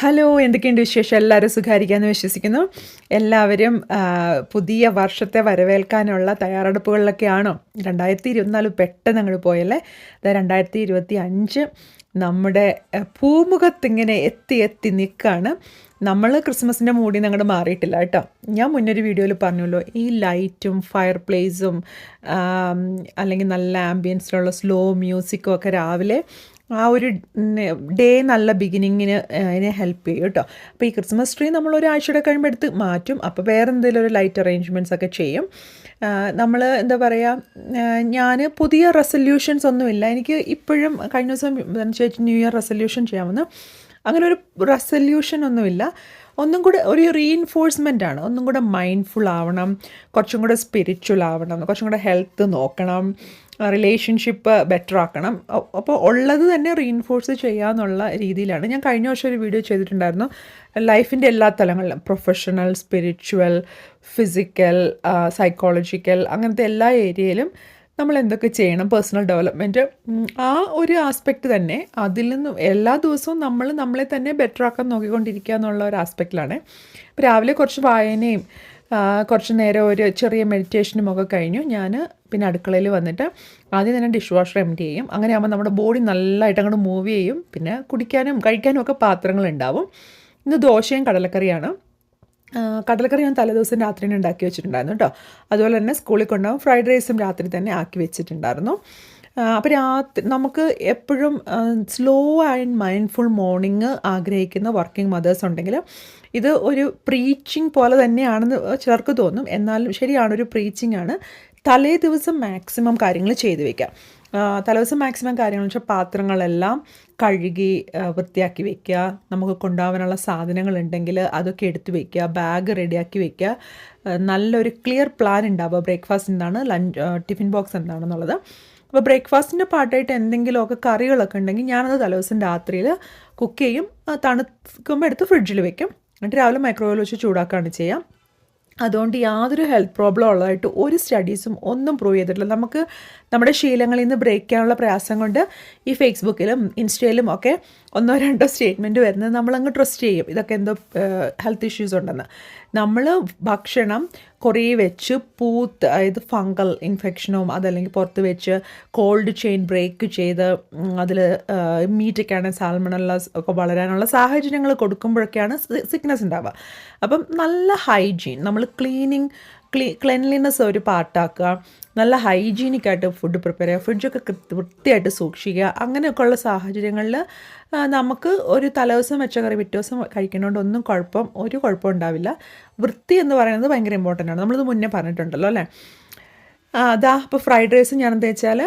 Hello എന്തൊക്കെയുണ്ട് വിശേഷം? എല്ലാവരും സുഖമായിരിക്കാമെന്ന് വിശ്വസിക്കുന്നു. എല്ലാവരും പുതിയ വർഷത്തെ വരവേൽക്കാനുള്ള തയ്യാറെടുപ്പുകളിലൊക്കെയാണോ? രണ്ടായിരത്തി ഇരുപത്തിനാല് പെട്ടെന്ന് അങ്ങോട്ട് പോയല്ലേ? അതായത് രണ്ടായിരത്തി ഇരുപത്തി അഞ്ച് നമ്മുടെ പൂമുഖത്തിങ്ങനെ എത്തി എത്തി നിൽക്കുകയാണ് നമ്മൾ ക്രിസ്മസിന്റെ മൂടി അങ്ങോട്ട് മാറിയിട്ടില്ല കേട്ടോ. ഞാൻ മുന്നൊരു വീഡിയോയിൽ പറഞ്ഞല്ലോ ഈ ലൈറ്റും ഫയർ പ്ലേസും അല്ലെങ്കിൽ നല്ല ആംബിയൻസിലുള്ള സ്ലോ മ്യൂസിക്കും ഒക്കെ രാവിലെ ആ ഒരു ഡേ നല്ല ബിഗിനിങ്ങിന് അതിനെ ഹെൽപ്പ് ചെയ്യും കേട്ടോ. അപ്പോൾ ഈ ക്രിസ്മസ് ട്രീ നമ്മൾ ഒരാഴ്ചയുടെ കഴിയുമ്പോൾ എടുത്ത് മാറ്റും. അപ്പോൾ വേറെ എന്തെങ്കിലും ഒരു ലൈറ്റ് അറേഞ്ച്മെന്റ്സ് ഒക്കെ ചെയ്യും. നമ്മൾ എന്താ പറയുക ഞാൻ പുതിയ റെസൊല്യൂഷൻസ് ഒന്നുമില്ല എനിക്ക് ഇപ്പോഴും കഴിഞ്ഞ ദിവസം ചേച്ചി ന്യൂ ഇയർ റെസൊല്യൂഷൻ ചെയ്യാമെന്ന്. അങ്ങനെ ഒരു റെസൊല്യൂഷൻ ഒന്നുമില്ല ഒന്നും കൂടെ ഒരു റീഇൻഫോഴ്സ്മെന്റ് ആണ്. ഒന്നും കൂടെ മൈൻഡ്ഫുൾ ആവണം. കുറച്ചും കൂടെ സ്പിരിച്വൽ ആവണം. കുറച്ചും കൂടെ ഹെൽത്ത് നോക്കണം. റിലേഷൻഷിപ്പ് ബെറ്റർ ആക്കണം. അപ്പോൾ ഉള്ളത് തന്നെ റീഇൻഫോഴ്സ് ചെയ്യാമെന്നുള്ള രീതിയിലാണ്. ഞാൻ കഴിഞ്ഞ വർഷം ഒരു വീഡിയോ ചെയ്തിട്ടുണ്ടായിരുന്നു. ലൈഫിന്റെ എല്ലാ തലങ്ങളിലും പ്രൊഫഷണൽ സ്പിരിച്വൽ ഫിസിക്കൽ സൈക്കോളജിക്കൽ അങ്ങനത്തെ എല്ലാ ഏരിയയിലും നമ്മൾ എന്തൊക്കെ ചെയ്യണം പേഴ്സണൽ ഡെവലപ്മെന്റ് ആ ഒരു ആസ്പെക്റ്റ് തന്നെ അതിൽ നിന്നും എല്ലാ ദിവസവും നമ്മൾ നമ്മളെ തന്നെ ബെറ്റർ ആക്കാൻ നോക്കിക്കൊണ്ടിരിക്കുക എന്നുള്ള ഒരു ആസ്പെക്റ്റിലാണ് രാവിലെ കുറച്ച് വായനയും കുറച്ച് നേരം ഒരു ചെറിയ മെഡിറ്റേഷനും ഒക്കെ കഴിഞ്ഞു. ഞാൻ പിന്നെ അടുക്കളയിൽ വന്നിട്ട് ആദ്യം തന്നെ ഡിഷ് വാഷർ എം ചെയ്യും. അങ്ങനെ ആകുമ്പോൾ നമ്മുടെ ബോഡി നല്ലതായിട്ട് അങ്ങോട്ട് മൂവ് ചെയ്യും. പിന്നെ കുടിക്കാനും കഴിക്കാനും ഒക്കെ പാത്രങ്ങൾ ഉണ്ടാവും. ഇന്ന് ദോശയും കടലക്കറിയാണ്. കടലക്കറി ഞാൻ തലേദിവസം രാത്രി ഉണ്ടാക്കി വെച്ചിട്ടുണ്ടായിരുന്നു കേട്ടോ. അതുപോലെ തന്നെ സ്കൂളിൽ കൊണ്ടാകും ഫ്രൈഡ് റൈസും രാത്രി തന്നെ ആക്കി വെച്ചിട്ടുണ്ടായിരുന്നു. അപ്പോൾ രാത്രി നമുക്ക് എപ്പോഴും സ്ലോ ആൻഡ് മൈൻഡ്ഫുൾ മോർണിംഗ് ആഗ്രഹിക്കുന്ന വർക്കിംഗ് മദേഴ്സ് ഉണ്ടെങ്കിൽ ഇത് ഒരു പ്രീച്ചിങ് പോലെ തന്നെയാണെന്ന് ചിലർക്ക് തോന്നും. എന്നാലും ശരിയാണ് ഒരു പ്രീച്ചിങ് ആണ്. തലേ ദിവസം മാക്സിമം കാര്യങ്ങൾ ചെയ്തു വെക്കാം തലേ ദിവസം മാക്സിമം കാര്യങ്ങൾ വെച്ചാൽ പാത്രങ്ങളെല്ലാം കഴുകി വൃത്തിയാക്കി വെക്കുക. നമുക്ക് കൊണ്ടുപോകാനുള്ള സാധനങ്ങൾ ഉണ്ടെങ്കിൽ അതൊക്കെ എടുത്തു വെക്കുക. ബാഗ് റെഡിയാക്കി വെക്കുക. നല്ലൊരു ക്ലിയർ പ്ലാൻ ഉണ്ടാവുക. ബ്രേക്ക്ഫാസ്റ്റ് എന്താണ്? ലഞ്ച് ടിഫിൻ ബോക്സ് എന്താണെന്നുള്ളത്. അപ്പോൾ ബ്രേക്ക്ഫാസ്റ്റിന്റെ പാർട്ടായിട്ട് എന്തെങ്കിലുമൊക്കെ കറികളൊക്കെ ഉണ്ടെങ്കിൽ ഞാനത് തലേദിവസം രാത്രിയിൽ കുക്ക് ചെയ്യും. തണുക്കുമ്പോൾ എടുത്ത് ഫ്രിഡ്ജിൽ വെക്കും. എന്നിട്ട് രാവിലെ മൈക്രോവേവ് വെച്ച് ചൂടാക്കുകയാണ് ചെയ്യാം. അതുകൊണ്ട് യാതൊരു ഹെൽത്ത് പ്രോബ്ലം ഉള്ളതായിട്ട് ഒരു സ്റ്റഡീസും ഒന്നും പ്രൂവ് ചെയ്തിട്ടില്ല. നമുക്ക് നമ്മുടെ ശീലങ്ങളിൽ നിന്ന് ബ്രേക്ക് ചെയ്യാനുള്ള പ്രയാസം കൊണ്ട് ഈ ഫേസ്ബുക്കിലും ഇൻസ്റ്റയിലും ഒക്കെ ഒന്നോ രണ്ടോ സ്റ്റേറ്റ്മെന്റ് വരുന്നത് നമ്മളങ്ങ് ട്രസ്റ്റ് ചെയ്യും. ഇതൊക്കെ എന്തോ ഹെൽത്ത് ഇഷ്യൂസ് ഉണ്ടെന്ന്. നമ്മൾ ഭക്ഷണം കുറേ വെച്ച് പൂത്ത് അതായത് ഫംഗൽ ഇൻഫെക്ഷനും അതല്ലെങ്കിൽ പുറത്ത് വെച്ച് കോൾഡ് ചെയിൻ ബ്രേക്ക് ചെയ്ത് അതിൽ മീറ്റൊക്കെ ആണെങ്കിൽ സാൽമണല്ലാസ് ഒക്കെ വളരാനുള്ള സാഹചര്യങ്ങൾ കൊടുക്കുമ്പോഴൊക്കെയാണ് സിക്നസ് ഉണ്ടാവുക. അപ്പം നല്ല ഹൈജീൻ നമ്മൾ ക്ലീനിങ് ക്ലീ ക്ലെൻലിനെസ് ഒരു പാർട്ടാക്കുക നല്ല ഹൈജീനിക് ആയിട്ട് ഫുഡ് പ്രിപ്പയർ ചെയ്യുക ഫ്രിഡ്ജൊക്കെ വൃത്തിയായിട്ട് സൂക്ഷിക്കുക അങ്ങനെയൊക്കെ ഉള്ള സാഹചര്യങ്ങളിൽ നമുക്ക് ഒരു തലേദിവസം വെച്ച പിറ്റേ ദിവസം കഴിക്കുന്നതുകൊണ്ട് ഒന്നും കുഴപ്പം ഒരു കുഴപ്പം ഉണ്ടാവില്ല. വൃത്തി എന്ന് പറയുന്നത് ഭയങ്കര ഇമ്പോർട്ടന്റ് ആണ്. നമ്മളിത് മുന്നേ പറഞ്ഞിട്ടുണ്ടല്ലോ അല്ലേ? അതാ അപ്പോൾ ഫ്രൈഡ് റൈസ് ഞാൻ എന്താ വെച്ചാൽ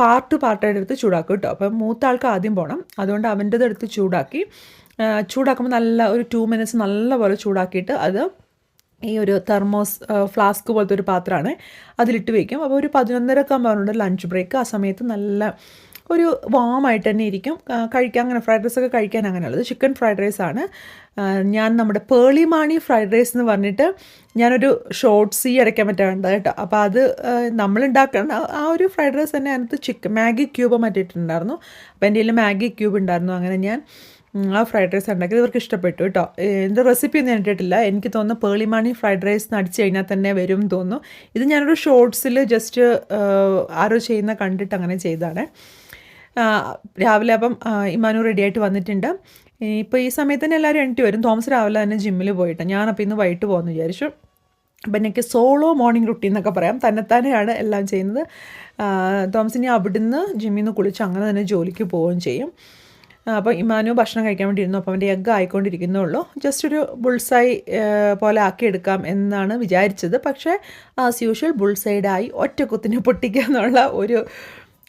പാർട്ട് പാർട്ടായിട്ട് എടുത്ത് ചൂടാക്കും കേട്ടോ. അപ്പോൾ മൂത്ത ആൾക്ക് ആദ്യം പോകണം അതുകൊണ്ട് അവന്റെത് എടുത്ത് ചൂടാക്കി ചൂടാക്കുമ്പോൾ നല്ല ഒരു ടു മിനിറ്റ്സ് നല്ലപോലെ ചൂടാക്കിയിട്ട് അത് ഈ ഒരു തെർമോസ് ഫ്ലാസ്ക് പോലത്തെ ഒരു പാത്രമാണ്. അതിലിട്ട് വയ്ക്കും അപ്പോൾ ഒരു പതിനൊന്നരക്കെ ആകുമ്പോൾ ലഞ്ച് ബ്രേക്ക് ആ സമയത്ത് നല്ല ഒരു വാമായിട്ട് തന്നെ ഇരിക്കും. കഴിക്കാൻ അങ്ങനെ ഫ്രൈഡ് റൈസ് ഒക്കെ കഴിക്കാൻ അങ്ങനെയുള്ളത്. ചിക്കൻ ഫ്രൈഡ് റൈസ് ആണ്. ഞാൻ നമ്മുടെ പേളി മാണി ഫ്രൈഡ് റൈസ് എന്ന് പറഞ്ഞിട്ട് ഞാനൊരു ഷോർട്ട്സ് ഈ അടയ്ക്കാൻ പറ്റാണ്ട് കേട്ടോ. അപ്പോൾ അത് നമ്മൾ ഉണ്ടാക്കണം ആ- ഒരു ഫ്രൈഡ് റൈസ് തന്നെ അതിനകത്ത് ചിക്കൻ മാഗി ക്യൂബ് മറ്റിട്ടുണ്ടായിരുന്നു അപ്പോൾ എന്റെ കയ്യിൽ മാഗി ക്യൂബ് ഉണ്ടായിരുന്നു. അങ്ങനെ ഞാൻ ആ ഫ്രൈഡ് റൈസ് ഉണ്ടാക്കിയത് ഇവർക്ക് ഇഷ്ടപ്പെട്ടു കേട്ടോ. എന്റെ റെസിപ്പി ഒന്നും കണ്ടിട്ടില്ല എനിക്ക് തോന്നുന്നു പേളിമാണി ഫ്രൈഡ് റൈസ് അടിച്ചു കഴിഞ്ഞാൽ തന്നെ വരും എന്ന് തോന്നുന്നു. ഇത് ഞാനൊരു ഷോർട്സിൽ ജസ്റ്റ് ആരോ ചെയ്യുന്ന കണ്ടിട്ട് അങ്ങനെ ചെയ്തതാണ്. രാവിലെ അപ്പം ഇമാനു റെഡി ആയിട്ട് വന്നിട്ടുണ്ട്. ഇപ്പോൾ ഈ സമയത്ത് തന്നെ എല്ലാവരും എണീറ്റ് വരും. തോമസ് രാവിലെ തന്നെ ജിമ്മിൽ പോയിട്ട്. ഞാനപ്പോൾ ഇന്ന് വൈകിട്ട് പോകുമെന്ന് വിചാരിച്ചു. അപ്പം എനിക്ക് സോളോ മോർണിംഗ് റുട്ടീൻ എന്നൊക്കെ പറയാം. തന്നെത്താനെയാണ് എല്ലാം ചെയ്യുന്നത്. തോമസിനെ അവിടുന്ന് ജിമ്മിൽ നിന്ന് കുളിച്ച് അങ്ങനെ തന്നെ ജോലിക്ക് പോവുകയും ചെയ്യും. അപ്പോൾ ഇമാനു ഭക്ഷണം കഴിക്കാൻ വേണ്ടി ഇരുന്നു അപ്പോൾ അവന്റെ എഗ്ഗ് ആയിക്കൊണ്ടിരിക്കുന്നേ ഉള്ളൂ ജസ്റ്റ് ഒരു ബുൾസൈ പോലെ ആക്കിയെടുക്കാം എന്നാണ് വിചാരിച്ചത്. പക്ഷേ ആസ് യൂഷ്വൽ ബുൾസൈഡായി ഒറ്റ കുത്തിന് പൊട്ടിക്കുക എന്നുള്ള ഒരു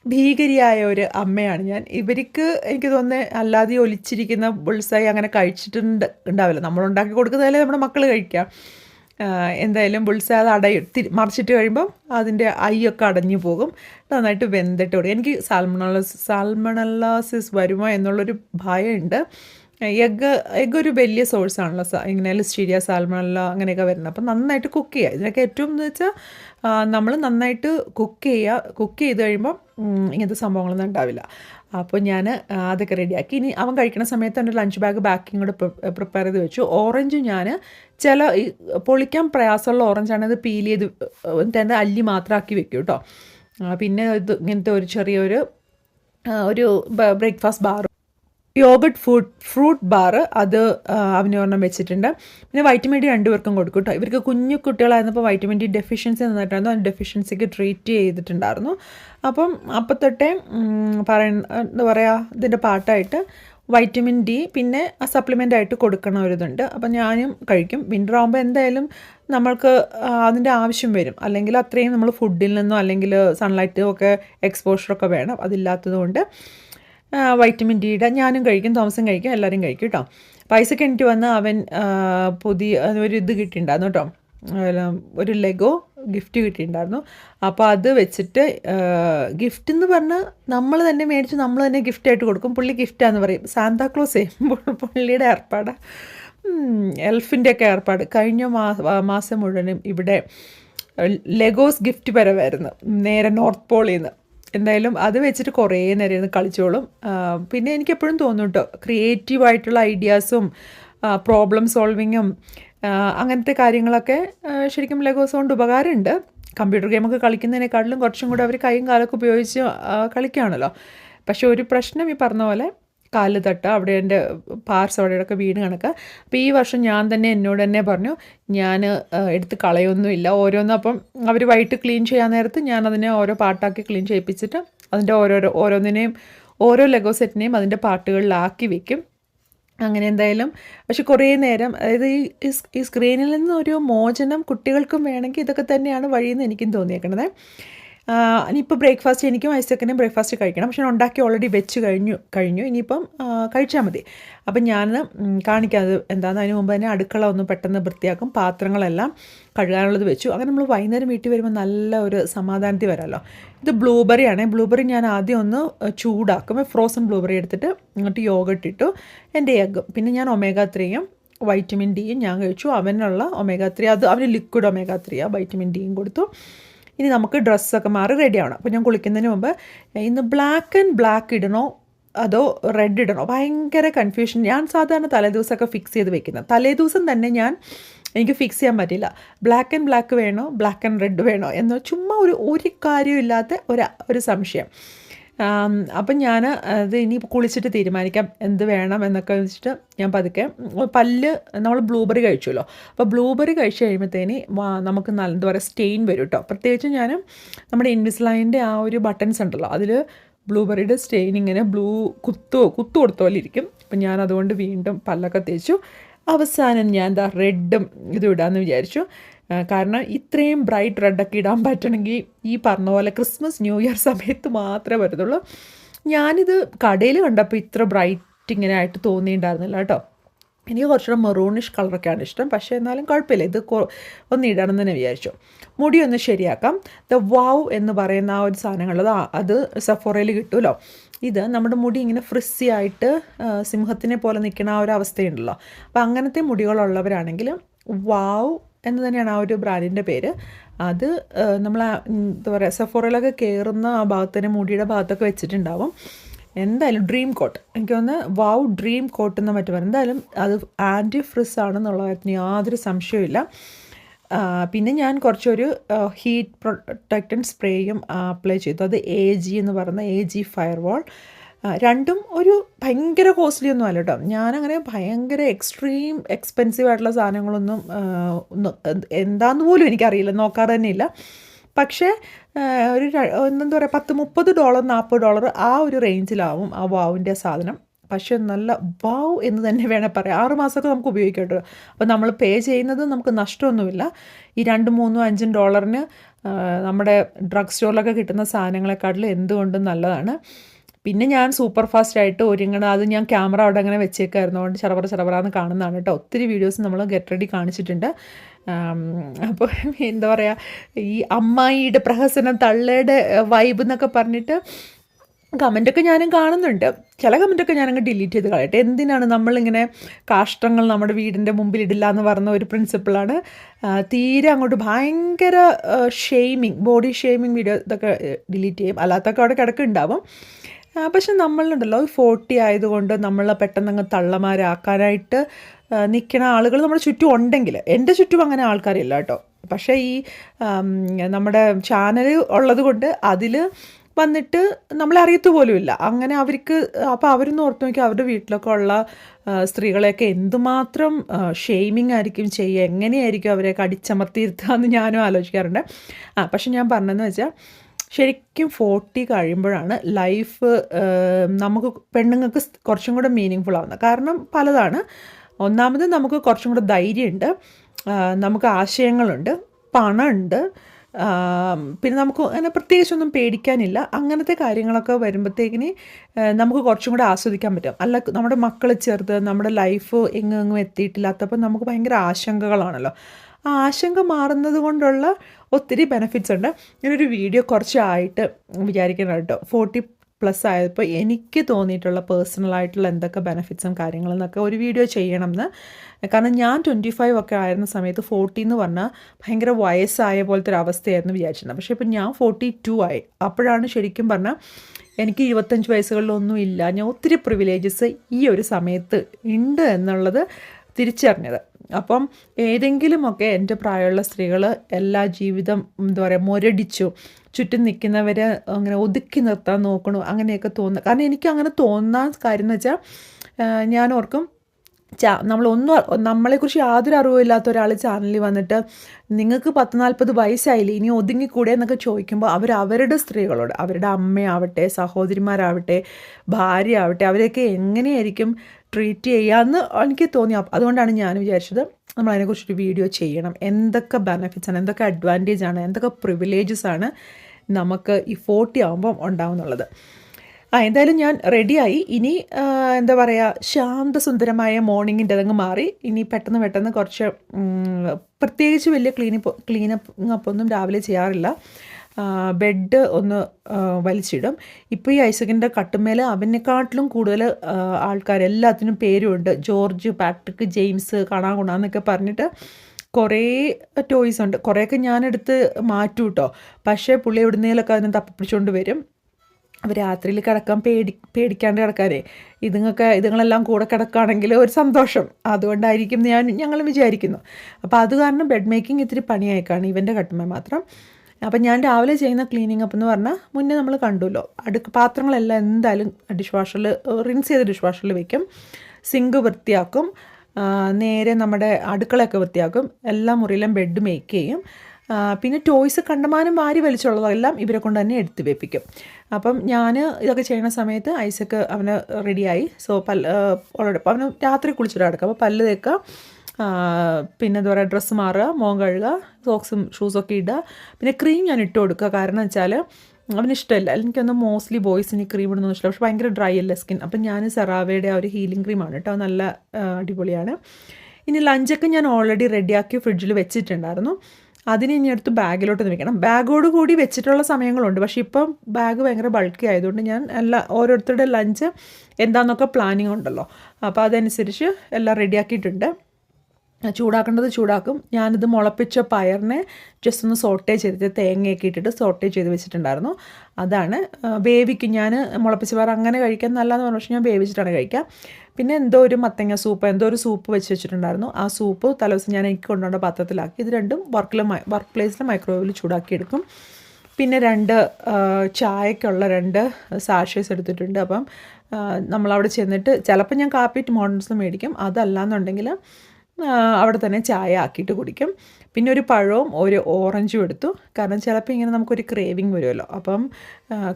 ഭീകരിയായ ഒരു അമ്മയാണ് ഞാൻ. ഇവർക്ക് എനിക്ക് തോന്നുന്നത് അല്ലാതെ ഒലിച്ചിരിക്കുന്ന ബുൾസായി അങ്ങനെ കഴിച്ചിട്ടുണ്ട് ഉണ്ടാവില്ല. നമ്മൾ ഉണ്ടാക്കി കൊടുക്കുന്നതല്ലേ നമ്മുടെ മക്കൾ കഴിക്കാം എന്തായാലും അത് അടയും മറിച്ചിട്ട് കഴിയുമ്പം അതിന്റെ ഐയൊക്കെ അടഞ്ഞു പോകും. നന്നായിട്ട് വെന്തിട്ട് കൊടുക്കും. എനിക്ക് സാൽമണോളസ് സാൽമണല്ലാസിസ് വരുമോ എന്നുള്ളൊരു ഭയമുണ്ട്. എഗ്ഗ് എഗ്ഗ് ഒരു വലിയ സോഴ്സാണല്ലോ ഇങ്ങനെ ലിസ്റ്റീരിയ സാൽമണല്ല അങ്ങനെയൊക്കെ വരുന്നത്. അപ്പം നന്നായിട്ട് കുക്ക് ചെയ്യുക. ഇതിനൊക്കെ ഏറ്റവും എന്ന് വെച്ചാൽ നമ്മൾ നന്നായിട്ട് കുക്ക് ചെയ്യുക കുക്ക് ചെയ്ത് കഴിയുമ്പം ഇങ്ങനത്തെ സംഭവങ്ങളൊന്നും ഉണ്ടാവില്ല. അപ്പോൾ ഞാൻ അതൊക്കെ റെഡിയാക്കി. ഇനി അവൻ കഴിക്കുന്ന സമയത്ത് എന്റെ ലഞ്ച് ബാഗ് ബാക്കിങ് കൂടെ പ്രിപ്പയർ ചെയ്ത് വെച്ചു. ഓറഞ്ച് ഞാൻ ചില പൊളിക്കാൻ പ്രയാസമുള്ള ഓറഞ്ചാണ് അത് പീൽ ചെയ്ത് എന്റെ അല്ലി മാത്രമാക്കി വെക്കും കേട്ടോ. പിന്നെ ഇത് ഇങ്ങനത്തെ ഒരു ചെറിയൊരു ഒരു breakfast bar yogurt food fruit bar അത് അവന് ഒരെണ്ണം വെച്ചിട്ടുണ്ട്. പിന്നെ വൈറ്റമിൻ ഡി രണ്ടുപേർക്കും കൊടുക്കും കേട്ടോ ഇവർക്ക് കുഞ്ഞു കുട്ടികളായിരുന്നപ്പോൾ വൈറ്റമിൻ ഡി ഡെഫിഷ്യൻസി നന്നായിട്ടായിരുന്നു. ആ ഡെഫിഷ്യൻസിക്ക് ട്രീറ്റ് ചെയ്തിട്ടുണ്ടായിരുന്നു. അപ്പം അപ്പം തൊട്ടേ പറയ എന്താ പറയുക ഇതിന്റെ പാട്ടായിട്ട് വൈറ്റമിൻ ഡി പിന്നെ സപ്ലിമെന്റ് ആയിട്ട് കൊടുക്കണ ഒരിതുണ്ട് അപ്പം ഞാനും കഴിക്കും. വിന്റർ ആകുമ്പോൾ എന്തായാലും നമ്മൾക്ക് അതിന്റെ ആവശ്യം വരും. അല്ലെങ്കിൽ അത്രയും നമ്മൾ ഫുഡിൽ നിന്നോ അല്ലെങ്കിൽ സൺലൈറ്റോ ഒക്കെ എക്സ്പോഷറൊക്കെ വേണം. അതില്ലാത്തത് കൊണ്ട് വൈറ്റമിൻ ഡിയുടെ ഞാനും കഴിക്കും തോമസും കഴിക്കും എല്ലാവരും കഴിക്കും കേട്ടോ. പൈസ കഴിഞ്ഞിട്ട് വന്ന് അവൻ പുതിയ ഒരു ഇത് കിട്ടിയിട്ടുണ്ടായിരുന്നു കേട്ടോ. ഒരു ലെഗോ ഗിഫ്റ്റ് കിട്ടിയിട്ടുണ്ടായിരുന്നു അപ്പോൾ അത് വെച്ചിട്ട് ഗിഫ്റ്റ് എന്ന് പറഞ്ഞാൽ നമ്മൾ തന്നെ മേടിച്ച് നമ്മൾ തന്നെ ഗിഫ്റ്റ് ആയിട്ട് കൊടുക്കും. പുള്ളി ഗിഫ്റ്റാന്ന് പറയും. സാന്താക്ലോസേ പുള്ളിയുടെ ഏർപ്പാട്. എൽഫിന്റെ ഒക്കെ ഏർപ്പാട്. കഴിഞ്ഞ മാസം മുഴുവനും ഇവിടെ ലെഗോസ് ഗിഫ്റ്റ് വരവായിരുന്നു. നേരെ നോർത്ത് പോളിൽ നിന്ന് എന്തായാലും അത് വെച്ചിട്ട് കുറേ നേരം കളിച്ചോളും. പിന്നെ എനിക്ക് എപ്പോഴും തോന്നും കേട്ടോ ക്രിയേറ്റീവായിട്ടുള്ള ഐഡിയാസും പ്രോബ്ലം സോൾവിങ്ങും അങ്ങനത്തെ കാര്യങ്ങളൊക്കെ ശരിക്കും ലെഗോസ് കൊണ്ട് ഉപകാരമുണ്ട്. കമ്പ്യൂട്ടർ ഗെയിമൊക്കെ കളിക്കുന്നതിനേക്കാട്ടിലും കുറച്ചും കൂടെ അവർ കൈയും കാലൊക്കെ ഉപയോഗിച്ച് കളിക്കുകയാണല്ലോ പക്ഷേ ഒരു പ്രശ്നം ഈ പറഞ്ഞ പോലെ കാൽ തട്ട അവിടെ എന്റെ പാർസ് അവിടെയൊക്കെ വീണ് കണക്ക് അപ്പോൾ ഈ വർഷം ഞാൻ തന്നെ എന്നോട് തന്നെ പറഞ്ഞു ഞാൻ എടുത്ത് കളയൊന്നുമില്ല ഓരോന്നും അപ്പം അവർ വൈകിട്ട് ക്ലീൻ ചെയ്യാൻ നേരത്ത് ഞാൻ അതിനെ ഓരോ പാട്ടാക്കി ക്ലീൻ ചെയ്യിപ്പിച്ചിട്ട് അതിന്റെ ഓരോരോ ഓരോന്നിനെയും ഓരോ ലെഗോ സെറ്റിനെയും അതിന്റെ പാട്ടുകളിലാക്കി വെക്കും. അങ്ങനെ എന്തായാലും പക്ഷെ കുറേ നേരം അതായത് ഈ ഈ സ്ക്രീനിൽ നിന്ന് ഒരു മോചനം കുട്ടികൾക്കും വേണമെങ്കിൽ ഇതൊക്കെ തന്നെയാണ് വഴിയെന്ന് എനിക്കും തോന്നിയേക്കണത്. ഇനിയിപ്പോൾ ബ്രേക്ക്ഫാസ്റ്റ് എനിക്കും ഐസക്കിനും ബ്രേക്ക്ഫാസ്റ്റ് കഴിക്കണം. പക്ഷെ ഉണ്ടാക്കി ഓൾറെഡി വെച്ച് കഴിഞ്ഞു കഴിഞ്ഞു. ഇനിയിപ്പം കഴിച്ചാൽ മതി. അപ്പം ഞാൻ കാണിക്കാം അത് എന്താണെന്ന് അതിന് മുമ്പ് തന്നെ അടുക്കള ഒന്ന് പെട്ടെന്ന് വൃത്തിയാക്കും. പാത്രങ്ങളെല്ലാം കഴുകാനുള്ളത് വെച്ചു. അങ്ങനെ നമ്മൾ വൈകുന്നേരം വീട്ടിൽ വരുമ്പോൾ നല്ല ഒരു സമാധാനത്തിൽ വരാമല്ലോ ഇത് ബ്ലൂബെറി ആണ്. ബ്ലൂബെറി ഞാൻ ആദ്യം ഒന്ന് ചൂടാക്കും. ഫ്രോസൺ ബ്ലൂബെറി എടുത്തിട്ട് ഇങ്ങോട്ട് യോഗ ഇട്ടിട്ടു എന്റെ എഗ്ഗും പിന്നെ ഞാൻ ഒമേഗ ത്രീയും വൈറ്റമിൻ ഡിയും ഞാൻ കഴിച്ചു. അവനുള്ള ഒമേഗ ത്രീ അത് അവന് ലിക്വിഡ് ഒമേഗ ത്രീയാണ് വൈറ്റമിൻ ഡിയും കൊടുത്തു. ഇനി നമുക്ക് ഡ്രസ്സൊക്കെ മാറി റെഡി ആവണം. അപ്പോൾ ഞാൻ കുളിക്കുന്നതിന് മുമ്പ് ഇന്ന് ബ്ലാക്ക് ആൻഡ് ബ്ലാക്ക് ഇടണോ അതോ റെഡ് ഇടണോ? ഭയങ്കര കൺഫ്യൂഷൻ ഞാൻ സാധാരണ തലേദിവസമൊക്കെ ഫിക്സ് ചെയ്ത് വെക്കുന്നത്. തലേദിവസം തന്നെ ഞാൻ എനിക്ക് ഫിക്സ് ചെയ്യാൻ പറ്റില്ല ബ്ലാക്ക് ആൻഡ് ബ്ലാക്ക് വേണോ? ബ്ലാക്ക് ആൻഡ് റെഡ് വേണോ? എന്ന് ചുമ്മാ ഒരു ഒരു കാര്യമില്ലാത്ത ഒരു ഒരു സംശയം. അപ്പം ഞാൻ അത് ഇനി കുളിച്ചിട്ട് തീരുമാനിക്കാം. എന്ത് വേണം എന്നൊക്കെ വെച്ചിട്ട് ഞാൻ പതുക്കെ പല്ല് നമ്മൾ ബ്ലൂബെറി കഴിച്ചല്ലോ അപ്പോൾ ബ്ലൂബെറി കഴിച്ച് കഴിയുമ്പോഴത്തേന് നമുക്ക് നല്ല എന്താ പറയുക സ്റ്റെയിൻ വരും കേട്ടോ. പ്രത്യേകിച്ച് ഞാൻ നമ്മുടെ ഇൻവിസ്ലൈന്റെ ആ ഒരു ബട്ടൺസ് ഉണ്ടല്ലോ അതിൽ ബ്ലൂബെറിയുടെ സ്റ്റെയിൻ ഇങ്ങനെ ബ്ലൂ കുത്തോ കുത്തു കൊടുത്ത പോലെ ഇരിക്കും. അപ്പം ഞാൻ അതുകൊണ്ട് വീണ്ടും പല്ലൊക്കെ തേച്ചു. അവസാനം ഞാൻ എന്താ റെഡും ഇതും ഇടാമെന്ന് വിചാരിച്ചു. കാരണം ഇത്രയും ബ്രൈറ്റ് റെഡൊക്കെ ഇടാൻ പറ്റണമെങ്കിൽ ഈ പറഞ്ഞ പോലെ ക്രിസ്മസ് ന്യൂ ഇയർ സമയത്ത് മാത്രമേ വരുന്നുള്ളൂ ഞാനിത് കടയിൽ കണ്ടപ്പോൾ ഇത്ര ബ്രൈറ്റ് ഇങ്ങനെ ആയിട്ട് തോന്നിയിട്ടുണ്ടായിരുന്നില്ല കേട്ടോ. എനിക്ക് കുറച്ചുകൂടെ മെറൂണിഷ് കളറൊക്കെയാണ് ഇഷ്ടം. പക്ഷേ എന്നാലും കുഴപ്പമില്ല. ഇത് ഒന്ന് ഇടണം തന്നെ വിചാരിച്ചു. മുടി ഒന്ന് ശരിയാക്കാം. ദ വാവ് എന്ന് പറയുന്ന ആ ഒരു സാധനങ്ങളത് അത് സഫോറയിൽ കിട്ടുമല്ലോ. ഇത് നമ്മുടെ മുടി ഇങ്ങനെ ഫ്രിസ്സി ആയിട്ട് സിംഹത്തിനെ പോലെ നിൽക്കുന്ന ആ ഒരു അവസ്ഥയുണ്ടല്ലോ. അപ്പോൾ അങ്ങനത്തെ മുടികളുള്ളവരാണെങ്കിൽ വാവ് എന്ന് തന്നെയാണ് ആ ഒരു ബ്രാൻഡിന്റെ പേര്. അത് നമ്മൾ എന്താ പറയുക സെഫോറയിലൊക്കെ കയറുന്ന ആ ഭാഗത്തിന് മുടിയുടെ ഭാഗത്തൊക്കെ വെച്ചിട്ടുണ്ടാവും. എന്തായാലും ഡ്രീം കോട്ട് എനിക്ക് തോന്നുന്നു വാവ് ഡ്രീം കോട്ട് എന്ന് മറ്റു പറയും എന്തായാലും അത് ആന്റി ഫ്രിസ് ആണെന്നുള്ള കാര്യത്തിന് യാതൊരു സംശയമില്ല പിന്നെ ഞാൻ കുറച്ചൊരു ഹീറ്റ് പ്രൊട്ടക്റ്റൻ സ്പ്രേയും അപ്ലൈ ചെയ്തു. അത് എ ജി എന്ന് പറയുന്ന എ ജി ഫയർ വാൾ രണ്ടും ഒരു ഭയങ്കര കോസ്റ്റ്ലി ഒന്നും അല്ല കേട്ടോ ഞാനങ്ങനെ ഭയങ്കര എക്സ്ട്രീം എക്സ്പെൻസീവ് ആയിട്ടുള്ള സാധനങ്ങളൊന്നും എന്താന്ന് പോലും എനിക്കറിയില്ല. നോക്കാറ് തന്നെ ഇല്ല പക്ഷേ ഒരു എന്താ പറയുക പത്ത് മുപ്പത് ഡോളർ നാൽപ്പത് ഡോളർ ആ ഒരു റേഞ്ചിലാവും ആ വാവിന്റെ സാധനം. പക്ഷെ നല്ല വാവ് എന്ന് തന്നെ വേണേൽ പറയാം. ആറ് മാസമൊക്കെ നമുക്ക് ഉപയോഗിക്കട്ടോ. അപ്പോൾ നമ്മൾ പേ ചെയ്യുന്നത് നമുക്ക് നഷ്ടമൊന്നുമില്ല. ഈ രണ്ട് മൂന്നും അഞ്ചും ഡോളറിന് നമ്മുടെ ഡ്രഗ് സ്റ്റോറിലൊക്കെ കിട്ടുന്ന സാധനങ്ങളെക്കാട്ടിലും എന്തുകൊണ്ടും നല്ലതാണ്. പിന്നെ ഞാൻ സൂപ്പർ ഫാസ്റ്റ് ആയിട്ട് ഒരുങ്ങണം അത് ഞാൻ ക്യാമറ അവിടെ അങ്ങനെ വെച്ചേക്കായിരുന്നു. അതുകൊണ്ട് ചറവറ ചറവറാന്ന് കാണുന്നതാണ് കേട്ടോ. ഒത്തിരി വീഡിയോസ് നമ്മൾ ഗെറ്റ് റെഡി കാണിച്ചിട്ടുണ്ട്. അപ്പോൾ എന്താ പറയുക ഈ അമ്മായിയുടെ പ്രഹസനം തള്ളയുടെ വൈബ് എന്നൊക്കെ പറഞ്ഞിട്ട് കമന്റൊക്കെ ഞാനും കാണുന്നുണ്ട്. ചില കമന്റൊക്കെ ഞാനങ്ങ് ഡിലീറ്റ് ചെയ്ത് കളയട്ടെ. എന്തിനാണ് നമ്മളിങ്ങനെ കാഷ്ടങ്ങൾ നമ്മുടെ വീടിന്റെ മുമ്പിൽ ഇടില്ല എന്ന് പറഞ്ഞ ഒരു പ്രിൻസിപ്പിളാണ് തീരെ അങ്ങോട്ട് ഭയങ്കര ഷെയ്മിങ് ബോഡി ഷെയ്മിങ് വീഡിയോ ഇതൊക്കെ ഡിലീറ്റ് ചെയ്യും. അല്ലാത്തൊക്കെ അവിടെ കിടക്കുന്നുണ്ടാവും. പക്ഷെ നമ്മളുണ്ടല്ലോ ഫോർട്ടി ആയതുകൊണ്ട് നമ്മൾ പെട്ടെന്ന് അങ്ങ് തള്ളമാരാക്കാനായിട്ട് നിൽക്കുന്ന ആളുകൾ നമ്മുടെ ചുറ്റും ഉണ്ടെങ്കിൽ എന്റെ ചുറ്റും അങ്ങനെ ആൾക്കാരില്ല കേട്ടോ. പക്ഷേ ഈ നമ്മുടെ ചാനൽ ഉള്ളത് കൊണ്ട് അതിൽ വന്നിട്ട് നമ്മളെ അറിയത്തു പോലുമില്ല അങ്ങനെ അവർക്ക് അപ്പോൾ അവരൊന്ന് ഓർത്ത് നോക്കി അവരുടെ വീട്ടിലൊക്കെ ഉള്ള സ്ത്രീകളെയൊക്കെ എന്തുമാത്രം ഷെയ്മിങ് ആയിരിക്കും ചെയ്യുക എങ്ങനെയായിരിക്കും അവരെയൊക്കെ അടിച്ചമർത്തിയിരുത്തുക എന്ന് ഞാനും ആലോചിക്കാറുണ്ട്. ആ പക്ഷെ ഞാൻ പറഞ്ഞതെന്ന് വെച്ചാൽ ശരിക്കും ഫോർട്ടി കഴിയുമ്പോഴാണ് ലൈഫ് നമുക്ക് പെണ്ണുങ്ങൾക്ക് കുറച്ചും കൂടെ മീനിങ് ഫുൾ ആവുന്നത്. കാരണം പലതാണ്. ഒന്നാമത് നമുക്ക് കുറച്ചും കൂടെ ധൈര്യമുണ്ട്. നമുക്ക് ആശയങ്ങളുണ്ട്. പണമുണ്ട്. പിന്നെ നമുക്ക് അങ്ങനെ പ്രത്യേകിച്ചൊന്നും പേടിക്കാനില്ല. അങ്ങനത്തെ കാര്യങ്ങളൊക്കെ വരുമ്പോഴത്തേക്കിന് നമുക്ക് കുറച്ചും കൂടെ ആസ്വദിക്കാൻ പറ്റും. അല്ല നമ്മുടെ മക്കൾ ചേർത്ത് നമ്മുടെ ലൈഫ് എങ്ങും എത്തിയിട്ടില്ലാത്തപ്പോൾ നമുക്ക് ഭയങ്കര ആശങ്കകളാണല്ലോ. ആ ആശങ്ക മാറുന്നത് കൊണ്ടുള്ള ഒത്തിരി ബെനഫിറ്റ്സ് ഉണ്ട്. ഞാനൊരു വീഡിയോ കുറച്ചായിട്ട് വിചാരിക്കണം കേട്ടോ ഫോർട്ടി പ്ലസ് ആയപ്പോൾ എനിക്ക് തോന്നിയിട്ടുള്ള പേഴ്സണലായിട്ടുള്ള എന്തൊക്കെ ബെനഫിറ്റ്സും കാര്യങ്ങളും കാര്യങ്ങളെന്നൊക്കെ ഒരു വീഡിയോ ചെയ്യണം എന്ന് കാരണം ഞാൻ ട്വന്റി ഫൈവ് ഒക്കെ ആയിരുന്ന സമയത്ത് ഫോർട്ടി എന്ന് പറഞ്ഞാൽ ഭയങ്കര വയസ്സായ പോലത്തെ ഒരു അവസ്ഥയായിരുന്നു വിചാരിച്ചിരുന്നത്. പക്ഷേ ഇപ്പം ഞാൻ ഫോർട്ടി ടു ആയി. അപ്പോഴാണ് ശരിക്കും പറഞ്ഞാൽ എനിക്ക് ഇരുപത്തഞ്ച് വയസ്സുകളിലൊന്നും ഇല്ല. ഞാൻ ഒത്തിരി പ്രിവിലേജസ് ഈ ഒരു സമയത്ത് ഉണ്ട് എന്നുള്ളത് തിരിച്ചറിഞ്ഞത്. അപ്പം ഏതെങ്കിലുമൊക്കെ എന്റെ പ്രായമുള്ള സ്ത്രീകൾ എല്ലാ ജീവിതം എന്താ പറയുക മുരടിച്ചു ചുറ്റും നിൽക്കുന്നവരെ അങ്ങനെ ഒതുക്കി നിർത്താൻ നോക്കണു അങ്ങനെയൊക്കെ തോന്നുക കാരണം എനിക്ക് അങ്ങനെ തോന്നാൻ കാര്യം എന്ന് വെച്ചാൽ ഞാൻ ഓർക്കും ചാ നമ്മളൊന്നും നമ്മളെക്കുറിച്ച് യാതൊരു അറിവും ഇല്ലാത്ത ഒരാൾ ചാനലിൽ വന്നിട്ട് നിങ്ങൾക്ക് പത്ത് നാൽപ്പത് വയസ്സായില്ലേ ഇനി ഒതുങ്ങിക്കൂടെ എന്നൊക്കെ ചോദിക്കുമ്പോൾ അവർ അവരുടെ സ്ത്രീകളോട് അവരുടെ അമ്മയാവട്ടെ സഹോദരിമാരാവട്ടെ ഭാര്യ ആവട്ടെ അവരെയൊക്കെ എങ്ങനെയായിരിക്കും ട്രീറ്റ് ചെയ്യാമെന്ന് എനിക്ക് തോന്നി. അതുകൊണ്ടാണ് ഞാൻ വിചാരിച്ചത് നമ്മൾ അതിനെക്കുറിച്ചൊരു വീഡിയോ ചെയ്യണം. എന്തൊക്കെ ബെനഫിറ്റ്സ് ആണ് എന്തൊക്കെ അഡ്വാന്റേജ് ആണ് എന്തൊക്കെ പ്രിവിലേജസ് ആണ് നമുക്ക് ഈ ഫോർട്ടി ആകുമ്പം ഉണ്ടാവുന്നുള്ളത്. ആ എന്തായാലും ഞാൻ റെഡിയായി ഇനി എന്താ പറയുക ശാന്തസുന്ദരമായ മോർണിംഗിന്റെ അതങ്ങ് മാറി. ഇനി പെട്ടെന്ന് പെട്ടെന്ന് കുറച്ച് പ്രത്യേകിച്ച് വലിയ ക്ലീനിപ്പ് ക്ലീനപ്പ് അപ്പൊന്നും രാവിലെ ചെയ്യാറില്ല. ബെഡ് ഒന്ന് വലിച്ചിടും. ഇപ്പോൾ ഈ ഐസക്കിന്റെ കട്ടുമേൽ അവനെക്കാട്ടിലും കൂടുതൽ ആൾക്കാർ എല്ലാത്തിനും പേരുമുണ്ട് ജോർജ് പാട്രിക് ജെയിംസ് കാണാ കൊണാന്നൊക്കെ പറഞ്ഞിട്ട് കുറേ ടോയ്സ് ഉണ്ട്. കുറേയൊക്കെ ഞാനെടുത്ത് മാറ്റും കേട്ടോ പക്ഷേ പുള്ളി എവിടുന്നേലൊക്കെ അതിനെ തപ്പിപ്പിടിച്ചുകൊണ്ട് വരും. അപ്പോൾ രാത്രിയിൽ കിടക്കാൻ പേടി പേടിക്കാണ്ട് കിടക്കാതെ. ഇതുങ്ങൾക്ക് ഇതുങ്ങളെല്ലാം കൂടെ കിടക്കുകയാണെങ്കിൽ ഒരു സന്തോഷം. അതുകൊണ്ടായിരിക്കും ഞാൻ ഞങ്ങൾ വിചാരിക്കുന്നു. അപ്പോൾ അത് കാരണം ബെഡ് മേക്കിംഗ് ഇത്തിരി പണിയായിക്കാണ് ഇവന്റെ കട്ടുമ മാത്രം. അപ്പം ഞാൻ രാവിലെ ചെയ്യുന്ന ക്ലീനിങ് അപ്പ് എന്ന് പറഞ്ഞാൽ മുന്നേ നമ്മൾ കണ്ടുല്ലോ. അടുക്ക് പാത്രങ്ങളെല്ലാം എന്തായാലും ഡിഷ് വാഷറിൽ റിൻസ് ചെയ്ത് ഡിഷ് വാഷറിൽ വെക്കും. സിങ്ക് വൃത്തിയാക്കും. നേരെ നമ്മുടെ അടുക്കളയൊക്കെ വൃത്തിയാക്കും. എല്ലാ മുറിയിലും ബെഡ് മേക്ക് ചെയ്യും. പിന്നെ ടോയ്സ് കണ്ടമാനം വാരി വലിച്ചുള്ളതെല്ലാം ഇവരെ കൊണ്ട് തന്നെ എടുത്ത് വെപ്പിക്കും. അപ്പം ഞാൻ ഇതൊക്കെ ചെയ്യുന്ന സമയത്ത് ഐസക്ക് അവന് റെഡിയായി സോ പല്ല് ഓൾറെഡി അവന് രാത്രി കുളിച്ചിട്ട് അപ്പോൾ പല്ല് തേക്കുക പിന്നെ എന്താ പറയുക ഡ്രസ്സ് മാറുക മോൻ കഴുകുക സോക്സും ഷൂസൊക്കെ ഇടുക. പിന്നെ ക്രീം ഞാൻ ഇട്ട് കൊടുക്കുക. കാരണം വെച്ചാൽ അവന് ഇഷ്ടമല്ല. എനിക്കൊന്ന് മോസ്റ്റ്ലി ബോയ്സിന് ക്രീം ഇടുന്നത് ഇഷ്ടമില്ല. പക്ഷെ ഭയങ്കര ഡ്രൈ അല്ല സ്കിൻ അപ്പം ഞാൻ സെറാവയുടെ ആ ഒരു ഹീലിംഗ് ക്രീമാണ് കേട്ടോ. നല്ല അടിപൊളിയാണ്. ഇനി ലഞ്ചൊക്കെ ഞാൻ ഓൾറെഡി റെഡിയാക്കി ഫ്രിഡ്ജിൽ വെച്ചിട്ടുണ്ടായിരുന്നു. അതിന് ഇനി എടുത്ത് ബാഗിലോട്ട് നിൽക്കണം. ബാഗോട് കൂടി വെച്ചിട്ടുള്ള സമയങ്ങളുണ്ട്. പക്ഷേ ഇപ്പം ബാഗ് ഭയങ്കര ബൾക്കി ആയതുകൊണ്ട് ഞാൻ എല്ലാ ഓരോരുത്തരുടെ ലഞ്ച് എന്താണെന്നൊക്കെ പ്ലാനിങ് ഉണ്ടല്ലോ. അപ്പോൾ അതനുസരിച്ച് എല്ലാം റെഡിയാക്കിയിട്ടുണ്ട് ചൂടാക്കേണ്ടത് ചൂടാക്കും. ഞാനിത് മുളപ്പിച്ച പയറിനെ ജസ്റ്റ് ഒന്ന് സോട്ടേ ചെയ്തിട്ട് തേങ്ങയൊക്കെ ഇട്ടിട്ട് സോട്ടേ ചെയ്ത് വെച്ചിട്ടുണ്ടായിരുന്നു. അതാണ് വേവിക്കും. ഞാൻ മുളപ്പിച്ച പയർ അങ്ങനെ കഴിക്കാൻ നല്ലതെന്ന് പറഞ്ഞു. പക്ഷേ ഞാൻ വേവിച്ചിട്ടാണ് കഴിക്കുക. പിന്നെ എന്തോ ഒരു മത്തങ്ങ സൂപ്പ് എന്തോ ഒരു സൂപ്പ് വെച്ച് വെച്ചിട്ടുണ്ടായിരുന്നു. ആ സൂപ്പ് തലേദിവസം ഞാൻ എനിക്ക് കൊണ്ടുവന്ന പാത്രത്തിലാക്കി. ഇത് രണ്ടും വർക്കിൽ വർക്ക് പ്ലേസിൽ മൈക്രോവേവിൽ ചൂടാക്കി എടുക്കും. പിന്നെ രണ്ട് ചായക്കുള്ള രണ്ട് സാഷേസ് എടുത്തിട്ടുണ്ട്. അപ്പം നമ്മളവിടെ ചെന്നിട്ട് ചിലപ്പോൾ ഞാൻ കാപ്പി മോഡൽസ് മേടിക്കും. അതല്ലാന്നുണ്ടെങ്കിൽ അവിടെ തന്നെ ചായ ആക്കിയിട്ട് കുടിക്കും. പിന്നെ ഒരു പഴവും ഒരു ഓറഞ്ചും എടുത്തു. കാരണം ചിലപ്പോൾ ഇങ്ങനെ നമുക്കൊരു ക്രേവിങ് വരുമല്ലോ. അപ്പം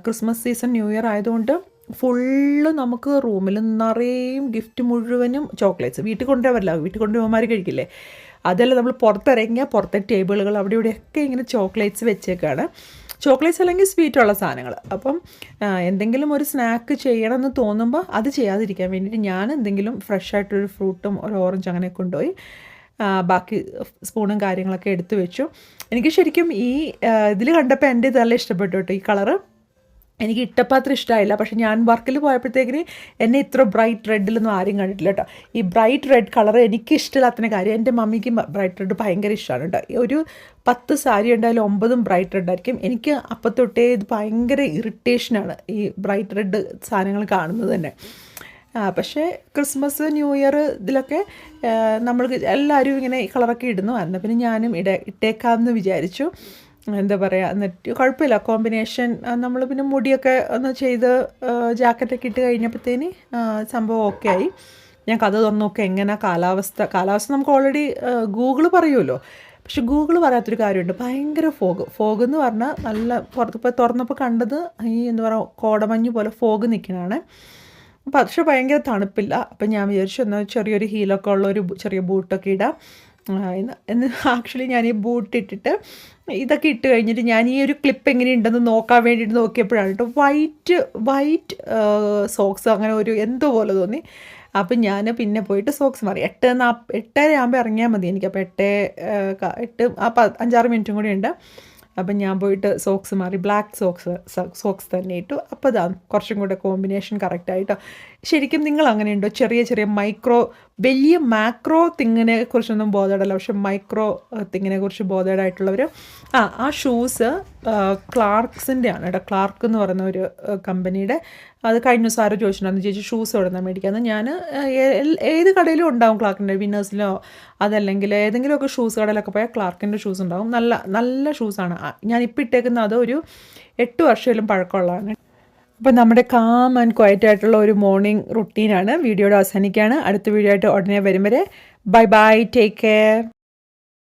ക്രിസ്മസ് സീസൺ ന്യൂ ഇയർ ആയതുകൊണ്ട് ഫുള്ള് നമുക്ക് റൂമിൽ നിറയും ഗിഫ്റ്റ് മുഴുവനും ചോക്ലേറ്റ്സ് വീട്ടിൽ കൊണ്ടുവരില്ല. വീട്ടിൽ കൊണ്ടുപോകുമാർ കഴിക്കില്ലേ? അതല്ല നമ്മൾ പുറത്തിറങ്ങിയാൽ പുറത്തെ ടേബിളുകൾ അവിടെ ഇവിടെയൊക്കെ ഇങ്ങനെ ചോക്ലേറ്റ്സ് വെച്ചേക്കാണ്. ചോക്ലേറ്റ്സ് അല്ലെങ്കിൽ സ്വീറ്റുള്ള സാധനങ്ങൾ അപ്പം എന്തെങ്കിലും ഒരു സ്നാക്ക് ചെയ്യണമെന്ന് തോന്നുമ്പോൾ അത് ചെയ്യാതിരിക്കാൻ വേണ്ടിയിട്ട് ഞാൻ എന്തെങ്കിലും ഫ്രഷ് ആയിട്ടൊരു ഫ്രൂട്ടും ഒരു ഓറഞ്ച് അങ്ങനെ കൊണ്ടുപോയി ബാക്കി സ്പൂണും കാര്യങ്ങളൊക്കെ എടുത്തു വെച്ചു. എനിക്ക് ശരിക്കും ഈ ഇതിൽ കണ്ടപ്പോൾ എന്റെ ഇത് നല്ല ഇഷ്ടപ്പെട്ടു കേട്ടോ. ഈ കളറ് എനിക്ക് ഇട്ടപ്പാത്രം ഇഷ്ടമായില്ല പക്ഷേ ഞാൻ വർക്കിൽ പോയപ്പോഴത്തേക്കിന് എന്നെ ഇത്ര ബ്രൈറ്റ് റെഡിലൊന്നും ആരും കണ്ടിട്ടില്ല കേട്ടോ. ഈ ബ്രൈറ്റ് റെഡ് കളർ എനിക്ക് ഇഷ്ടമില്ലാത്തതിന് കാര്യം എന്റെ മമ്മിക്ക് ബ്രൈറ്റ് റെഡ് ഭയങ്കര ഇഷ്ടമാണ് കേട്ടോ. ഒരു പത്ത് സാരി ഉണ്ടായാലും ഒമ്പതും ബ്രൈറ്റ് റെഡ് ആയിരിക്കും. എനിക്ക് അപ്പം തൊട്ടേ ഇത് ഭയങ്കര ഇറിറ്റേഷനാണ് ഈ ബ്രൈറ്റ് റെഡ് സാധനങ്ങൾ കാണുന്നത് തന്നെ. പക്ഷേ ക്രിസ്മസ് ന്യൂ ഇയർ ഇതിലൊക്കെ നമ്മൾ എല്ലാവരും ഇങ്ങനെ ഈ കളറൊക്കെ ഇടുന്നു. എന്നാൽ പിന്നെ ഞാനും ഇട ഇട്ടേക്കാമെന്ന് വിചാരിച്ചു. എന്താ പറയുക എന്നിട്ട് കുഴപ്പമില്ല. കോമ്പിനേഷൻ നമ്മൾ പിന്നെ മുടിയൊക്കെ ഒന്ന് ചെയ്ത് ജാക്കറ്റൊക്കെ ഇട്ട് കഴിഞ്ഞപ്പോഴത്തേന് സംഭവം ഓക്കെ ആയി. ഞാൻ കഥ തുറന്നു എങ്ങനെ കാലാവസ്ഥ? കാലാവസ്ഥ നമുക്ക് ഓൾറെഡി ഗൂഗിൾ പറയുമല്ലോ. പക്ഷെ ഗൂഗിൾ പറയാത്തൊരു കാര്യമുണ്ട്. ഭയങ്കര ഫോഗ് ഫോഗ് എന്ന് പറഞ്ഞാൽ നല്ല പുറത്ത് ഇപ്പോൾ തുറന്നപ്പോൾ കണ്ടത് ഈ എന്താ പറയുക കോടമഞ്ഞ് പോലെ ഫോഗ് നിൽക്കുന്നതാണ് അപ്പം പക്ഷെ ഭയങ്കര തണുപ്പില്ല. അപ്പം ഞാൻ വിചാരിച്ചു എന്നാൽ ചെറിയൊരു ഹീലൊക്കെ ഉള്ള ഒരു ചെറിയ ബൂട്ടൊക്കെ ഇടാം. എന്ന് ആക്ച്വലി ഞാൻ ഈ ബൂട്ട് ഇട്ടിട്ട് ഇതൊക്കെ ഇട്ട് കഴിഞ്ഞിട്ട് ഞാൻ ഈ ഒരു ക്ലിപ്പ് എങ്ങനെയുണ്ടെന്ന് നോക്കാൻ വേണ്ടിയിട്ട് നോക്കിയപ്പോഴാണ് കേട്ടോ. വൈറ്റ് വൈറ്റ് സോക്സ് അങ്ങനെ ഒരു എന്തോ പോലെ തോന്നി. അപ്പം ഞാൻ പിന്നെ പോയിട്ട് സോക്സ് മാറി. എട്ട് നാ എട്ടര ആകുമ്പോൾ ഇറങ്ങിയാൽ മതി എനിക്ക്. അപ്പോൾ എട്ട് എട്ട് ആ പ- അഞ്ചാറ് മിനിറ്റും കൂടി ഉണ്ട്. അപ്പം ഞാൻ പോയിട്ട് സോക്സ് മാറി. ബ്ലാക്ക് സോക്സ് സോക്സ് തന്നെ ഇട്ടു. അപ്പോൾ ഇതാണ് കുറച്ചും കൂടെ കോമ്പിനേഷൻ കറക്റ്റായിട്ടോ ശരിക്കും നിങ്ങൾ അങ്ങനെയുണ്ടോ? ചെറിയ ചെറിയ മൈക്രോ വലിയ മാക്രോ തിങ്ങിനെ കുറിച്ചൊന്നും ബോധേഡല്ല. പക്ഷെ മൈക്രോ തിങ്ങിനെ കുറിച്ച് ബോധേഡായിട്ടുള്ളവർ ആ ആ ഷൂസ് ക്ലാർക്സിന്റെ ആണ് കേട്ടോ ക്ലാർക്ക് എന്ന് പറയുന്ന ഒരു കമ്പനിയുടെ അത് കഴിഞ്ഞ ദിവസം ആരോ ചോദിച്ചിട്ടുണ്ടായിരുന്നു ഷൂസ് എവിടെ നിന്നാണ് മേടിക്കാന്ന്? ഞാൻ ഏത് കടയിലും ഉണ്ടാവും ക്ലാർക്കിന്റെ വിന്നേഴ്സിലോ അതല്ലെങ്കിൽ ഏതെങ്കിലുമൊക്കെ ഷൂസ് കടയിലൊക്കെ പോയാൽ ക്ലാർക്കിന്റെ ഷൂസ് ഉണ്ടാവും. നല്ല നല്ല ഷൂസാണ് ഞാൻ ഇപ്പോൾ ഇട്ടേക്കുന്ന അത് ഒരു എട്ട് വർഷത്തിലും പഴക്കമുള്ളതാണ്. അപ്പോൾ നമ്മുടെ കാം ആൻഡ് ക്വയറ്റ് ആയിട്ടുള്ള ഒരു മോർണിംഗ് റുട്ടീനാണ് വീഡിയോയുടെ അവസാനിക്കുകയാണ്. അടുത്ത വീഡിയോ ആയിട്ട് ഉടനെ വരും വരെ ബൈ ബൈ ടേക്ക് കെയർ